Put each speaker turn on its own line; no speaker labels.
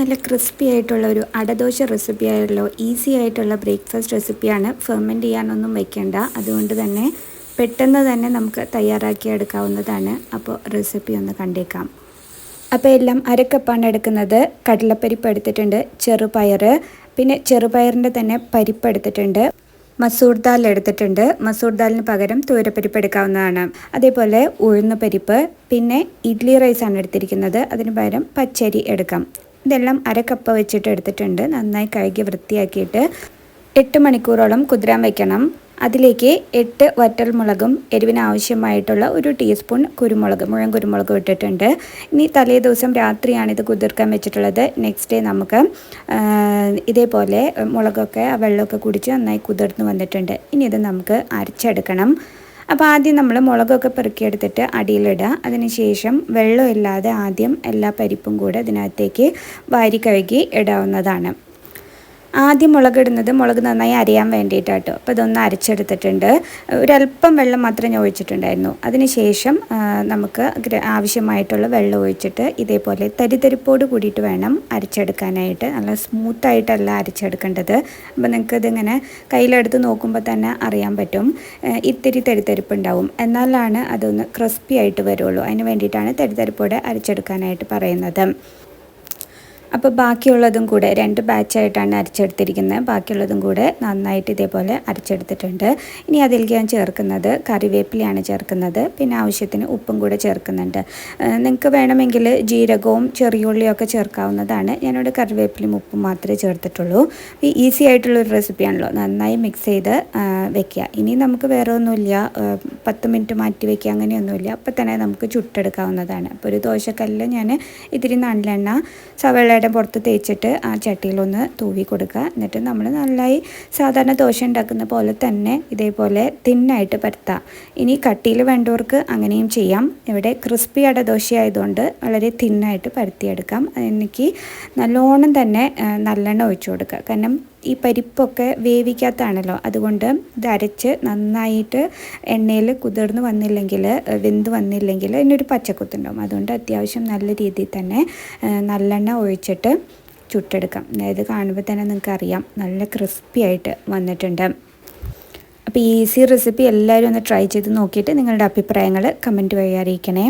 നല്ല ക്രിസ്പി ആയിട്ടുള്ള ഒരു അടദോശ റെസിപ്പി ആയിട്ടുള്ള ഈസി ആയിട്ടുള്ള ബ്രേക്ക്ഫാസ്റ്റ് റെസിപ്പിയാണ് ഫെർമെന്റ് ചെയ്യാനൊന്നും വെക്കേണ്ട. അതുകൊണ്ട് തന്നെ പെട്ടെന്ന് തന്നെ നമുക്ക് തയ്യാറാക്കി എടുക്കാവുന്നതാണ്. അപ്പോൾ റെസിപ്പി ഒന്ന് കണ്ടേക്കാം. അപ്പോൾ എല്ലാം അരക്കപ്പാണ് എടുക്കുന്നത്. കടലപ്പരിപ്പ് എടുത്തിട്ടുണ്ട് ചെറുപയർ പിന്നെ ചെറുപയറിന്റെ തന്നെ പരിപ്പ് എടുത്തിട്ടുണ്ട് മസൂർ ദാൽ എടുത്തിട്ടുണ്ട്. മസൂർ ദാലിന് പകരം തൂരപ്പരിപ്പ് എടുക്കാവുന്നതാണ്. അതേപോലെ ഉഴുന്ന പരിപ്പ് പിന്നെ ഇഡ്ലി റൈസാണ് എടുത്തിരിക്കുന്നത്. അതിന് പകരം പച്ചരി എടുക്കാം. ഇതെല്ലാം അരക്കപ്പ വെച്ചിട്ട് എടുത്തിട്ടുണ്ട്. നന്നായി കഴുകി വൃത്തിയാക്കിയിട്ട് എട്ട് മണിക്കൂറോളം കുതിരാൻ വെക്കണം. അതിലേക്ക് എട്ട് വറ്റൽമുളകും എരിവിന് ആവശ്യമായിട്ടുള്ള ഒരു ടീസ്പൂൺ കുരുമുളക് മുഴുവൻ കുരുമുളകും ഇട്ടിട്ടുണ്ട്. ഇനി തലേ ദിവസം രാത്രിയാണ് ഇത് കുതിർക്കാൻ വെച്ചിട്ടുള്ളത്. നെക്സ്റ്റ് ഡേ നമുക്ക് ഇതേപോലെ മുളകൊക്കെ ആ വെള്ളമൊക്കെ കുടിച്ച് നന്നായി കുതിർന്ന് വന്നിട്ടുണ്ട്. ഇനി ഇത് നമുക്ക് അരച്ചെടുക്കണം. അപ്പോൾ ആദ്യം നമ്മൾ മുളകൊക്കെ പെറുക്കിയെടുത്തിട്ട് അടിയിലിടുക. അതിനുശേഷം വെള്ളമില്ലാതെ ആദ്യം എല്ലാ പരിപ്പും കൂടെ ഇതിനകത്തേക്ക് വാരി കഴുകി ഇടാവുന്നതാണ്. ആദ്യം മുളകിടുന്നത് മുളക് നന്നായി അരിയാൻ വേണ്ടിയിട്ടാട്ടോ. അപ്പോൾ ഇതൊന്ന് അരച്ചെടുത്തിട്ടുണ്ട്. ഒരല്പം വെള്ളം മാത്രം ഞാൻ ഒഴിച്ചിട്ടുണ്ടായിരുന്നു. അതിനുശേഷം നമുക്ക് ആവശ്യമായിട്ടുള്ള വെള്ളം ഒഴിച്ചിട്ട് ഇതേപോലെ തരിതരിപ്പോട് കൂടിയിട്ട് വേണം അരച്ചെടുക്കാനായിട്ട്. നല്ല സ്മൂത്തായിട്ടല്ല അരച്ചെടുക്കേണ്ടത്. അപ്പോൾ നിങ്ങൾക്ക് ഇതിങ്ങനെ കയ്യിലെടുത്ത് നോക്കുമ്പോൾ തന്നെ അറിയാൻ പറ്റും. ഇത്തിരി തരിതരിപ്പ് ഉണ്ടാവും എന്നാലാണ് അതൊന്ന് ക്രിസ്പി ആയിട്ട് വരുള്ളൂ. അതിന് വേണ്ടിയിട്ടാണ് തരിതരിപ്പോടെ അരച്ചെടുക്കാനായിട്ട് പറയുന്നത്. അപ്പോൾ ബാക്കിയുള്ളതും കൂടെ രണ്ട് ബാച്ചായിട്ടാണ് അരച്ചെടുത്തിരിക്കുന്നത് ബാക്കിയുള്ളതും കൂടെ നന്നായിട്ട് ഇതേപോലെ അരച്ചെടുത്തിട്ടുണ്ട്. ഇനി അതിലേക്ക് ഞാൻ ചേർക്കുന്നത് കറിവേപ്പിലയാണ് ചേർക്കുന്നത്. പിന്നെ ആവശ്യത്തിന് ഉപ്പും കൂടെ ചേർക്കുന്നുണ്ട്. നിങ്ങൾക്ക് വേണമെങ്കിൽ ജീരകവും ചെറിയുള്ളിയും ഒക്കെ ചേർക്കാവുന്നതാണ്. ഞാനിവിടെ കറിവേപ്പിലയും ഉപ്പും മാത്രമേ ചേർത്തിട്ടുള്ളൂ. ഈ ഈസി ആയിട്ടുള്ളൊരു റെസിപ്പിയാണല്ലോ. നന്നായി മിക്സ് ചെയ്ത് വെക്കുക. ഇനി നമുക്ക് വേറെ ഒന്നുമില്ല. പത്ത് മിനിറ്റ് മാറ്റി വയ്ക്കുക അങ്ങനെയൊന്നുമില്ല. അപ്പോൾ തന്നെ നമുക്ക് ചുട്ടെടുക്കാവുന്നതാണ്. അപ്പോൾ ഒരു ദോശക്കല്ലിൽ ഞാൻ ഇതിരി നല്ലെണ്ണ സവള കടയുടെ പുറത്ത് തേച്ചിട്ട് ആ ചട്ടിയിലൊന്ന് തൂവി കൊടുക്കുക. എന്നിട്ട് നമ്മൾ നന്നായി സാധാരണ ദോശ ഉണ്ടാക്കുന്ന പോലെ തന്നെ ഇതേപോലെ തിന്നായിട്ട് പരത്താം. ഇനി കട്ടിയിൽ വേണ്ടവർക്ക് അങ്ങനെയും ചെയ്യാം. ഇവിടെ ക്രിസ്പി അട ദോശ ആയതുകൊണ്ട് വളരെ തിന്നായിട്ട് പരത്തിയെടുക്കാം. എനിക്ക് നല്ലോണം തന്നെ നല്ലെണ്ണ ഒഴിച്ചു കൊടുക്കുക. കാരണം ഈ പരിപ്പൊക്കെ വേവിക്കാത്തതാണല്ലോ. അതുകൊണ്ട് ഇത് അരച്ച് നന്നായിട്ട് എണ്ണയിൽ കുതിർന്ന് വന്നില്ലെങ്കിൽ വെന്ത് വന്നില്ലെങ്കിൽ അതിനൊരു പച്ചക്കുത്തുണ്ടാവും. അതുകൊണ്ട് അത്യാവശ്യം നല്ല രീതിയിൽ തന്നെ നല്ലെണ്ണ ഒഴിച്ചിട്ട് ചുട്ടെടുക്കാം. അതായത് കാണുമ്പോൾ തന്നെ നിങ്ങൾക്ക് അറിയാം നല്ല ക്രിസ്പി ആയിട്ട് വന്നിട്ടുണ്ട്. അപ്പോൾ ഈസി റെസിപ്പി എല്ലാവരും ഒന്ന് ട്രൈ ചെയ്ത് നോക്കിയിട്ട് നിങ്ങളുടെ അഭിപ്രായങ്ങൾ കമന്റ് വഴി അറിയിക്കണേ.